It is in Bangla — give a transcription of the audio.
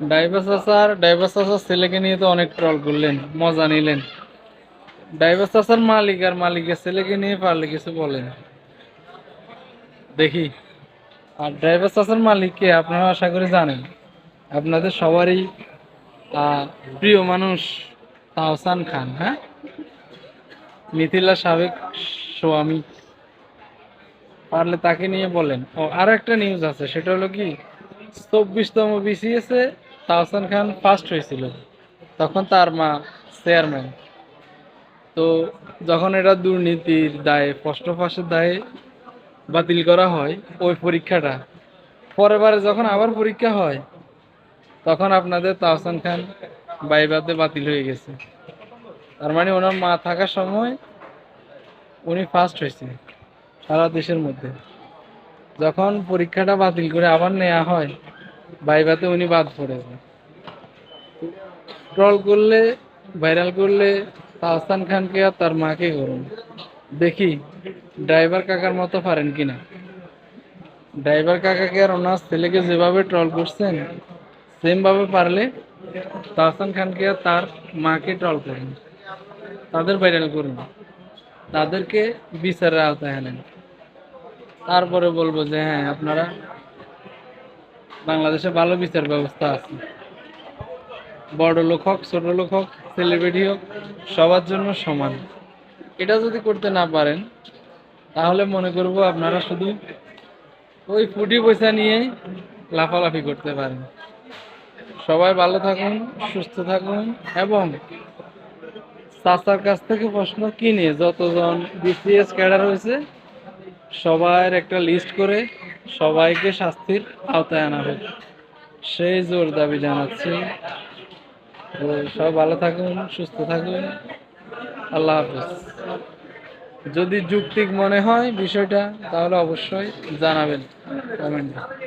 ডাইভার চাচার ডাইভার চাচার ছেলেকে নিয়ে তো অনেক ট্রল করলেন, মজা নিলেন। ডাইভার চাচার মালিক আর মালিকের ছেলেকে নিয়ে পারলে কিছু বলেন। দেখি। আর ড্রাইভার চাচার মালিককে আপনারা আশা করি জানেন, আপনাদের সবারই প্রিয় মানুষ তাহসান খান হ্যাঁ? মিথিলা সাবেক স্বামী। পারলে তাকে নিয়ে বলেন। ও আর একটা নিউজ আছে, সেটা হলো কি? চব্বিশতম বিসিএস তাহসান খান ফার্স্ট হয়েছিল, তখন তার মা চেয়ারম্যান তো যখন এটা দুর্নীতির দায়ে ফার্স্ট ফার্স্টের দায়ে বাতিল করা হয় ওই পরীক্ষাটা পরের বারে যখন আবার পরীক্ষা হয়, তখন আপনাদের তাহসান খান বাইবাতে বাতিল হয়ে গেছে। তার মানে ওনার মা থাকার সময় উনি ফার্স্ট হয়েছে সারা দেশের মধ্যে। যখন পরীক্ষাটা বাতিল করে আবার নেওয়া হয়, বাইবাতে উনি বাদ পড়েছে ট্রল করলে ভাইরাল করলে তাহসান খানকে আর তার মাকে করুন। দেখি ড্রাইভার কাকার মতো পারেন কিনা। ড্রাইভার কাকাকে আর ওনার ছেলেকে যেভাবে ট্রল করছেন সেমভাবে পারলে তাহসান খানকে আর তার মাকে ট্রল করুন। তাদের ভাইরাল করুন। তাদেরকে বিচারের আওতায় আনেন। তারপরে বলব যে হ্যাঁ আপনারা বাংলাদেশে ভালো বিচার ব্যবস্থা আছে। বড় লোক হোক ছোট লোক হোক সেলিব্রিটি হোক, সবার জন্য সমান। এটা যদি করতে না পারেন, তাহলে মনে করব আপনারা শুধু ওই ফুটি পয়সা নিয়ে লাফালাফি করতে পারেন। সবাই ভালো থাকুন, সুস্থ থাকুন, এবং চাচার কাছ থেকে প্রশ্ন কিনে যতজন বিসিএস ক্যাডার হয়েছে সবার একটা লিস্ট করে সবাইকে শাস্তির আওতায় আনা হোক। সেই জোর দাবি জানাচ্ছি। সব ভালো থাকুন, সুস্থ থাকুন। আল্লাহ হাফিজ। যদি যুক্তিক মনে হয় বিষয়টা, তাহলে অবশ্যই জানাবেন কমেন্টে।